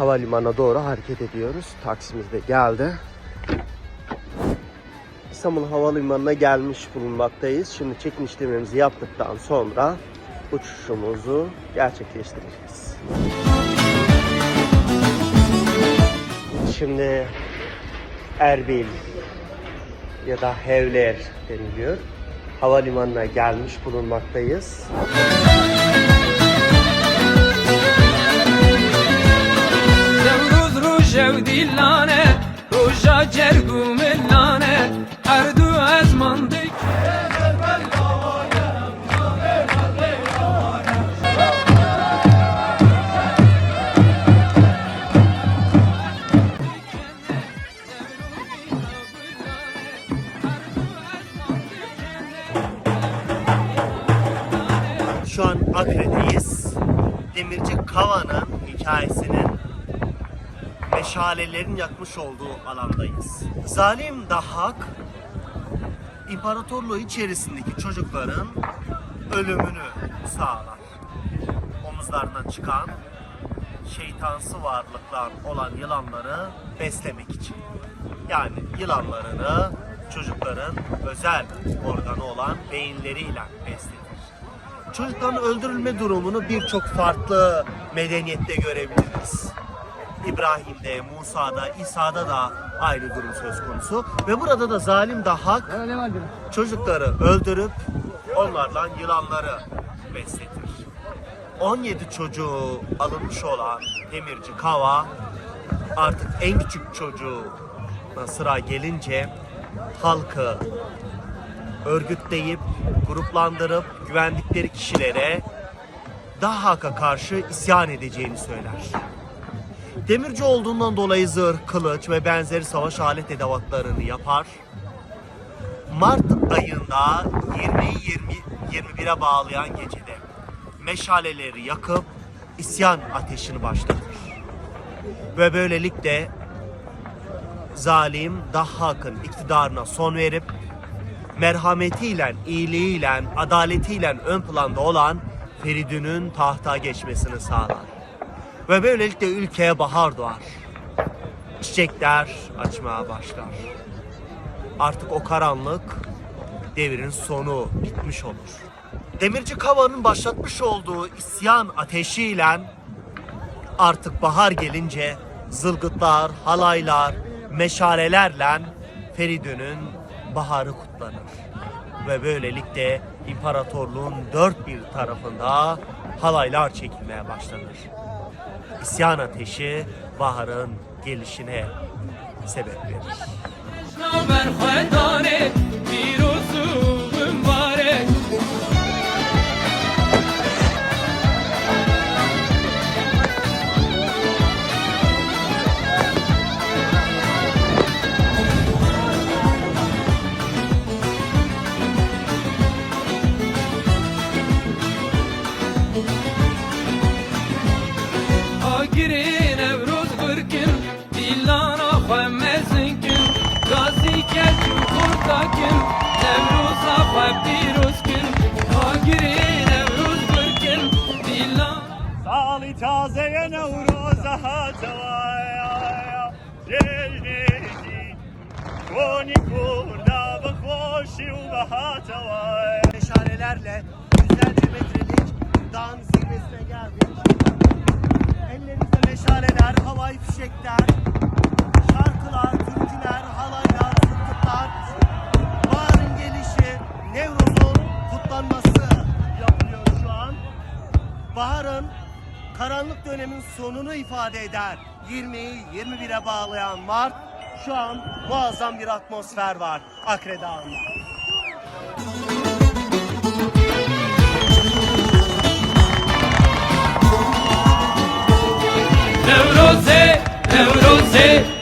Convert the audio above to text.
havalimanına doğru hareket ediyoruz. Taksimiz de geldi. İstanbul Havalimanı'na gelmiş bulunmaktayız. Şimdi check-in işlemimizi yaptıktan sonra uçuşumuzu gerçekleştireceğiz. Şimdi Erbil ya da Hevler deniliyor. Havalimanına gelmiş bulunmaktayız. Devroz Roja cergu millane Erdu ezmandik Şu an Akre'deyiz. Demirci Kava'nın hikayesinin meşalelerin yakmış olduğu alandayız. Zalim Dahak imparatorluğu içerisindeki çocukların ölümünü sağlar. Omuzlarından çıkan şeytansı varlıklar olan yılanları beslemek için. Yani yılanlarını çocukların özel organı olan beyinleriyle beslenir. Çocukların öldürülme durumunu birçok farklı medeniyette görebiliriz. İbrahim'de, Musa'da, İsa'da da aynı durum söz konusu. Ve burada da zalim Dahak çocukları öldürüp onlardan yılanları besletir. 17 çocuğu alınmış olan demirci Kava artık en küçük çocuğu sıra gelince halkı örgütleyip, gruplandırıp güvendikleri kişilere Dahak'a karşı isyan edeceğini söyler. Demirci olduğundan dolayı zırh, kılıç ve benzeri savaş alet edevatlarını yapar. Mart ayında 20-21'e bağlayan gecede meşaleleri yakıp isyan ateşini başlatır. Ve böylelikle zalim Dahhak'ın iktidarına son verip merhametiyle, iyiliğiyle, adaletiyle ön planda olan Feridun'un tahta geçmesini sağlar. Ve böylelikle ülkeye bahar doğar. Çiçekler açmaya başlar. Artık o karanlık devrin sonu bitmiş olur. Demirci Kava'nın başlatmış olduğu isyan ateşiyle artık bahar gelince zılgıtlar, halaylar, meşalelerle Feridun'un baharı kutlanır. Ve böylelikle imparatorluğun dört bir tarafında halaylar çekilmeye başlanır. İsyan ateşi baharın gelişine sebep verir. Agirin evroz gırkin Dillana xemmezinkin Gazi kelçu kurtakin Nevroza xeb pirozkin Agirin evroz gırkin Dillana ساڵی تازەیە نەورۆزە هاتەوایە جێژێکی بۆنی کووردا بەخۆشی و بەهاتەوایە Meşalelerle yüzlerce metrelik dağın zirvesine geldik. Ellerimizde meşaleler, havai fişekler, şarkılar, türküler, halaylar, zıttıklar. Baharın gelişi, Nevruz'un kutlanması yapılıyor şu an. Baharın karanlık dönemin sonunu ifade eder. 20'yi 21'e bağlayan Mart şu an muazzam bir atmosfer var Akre Dağı'nda. Hey!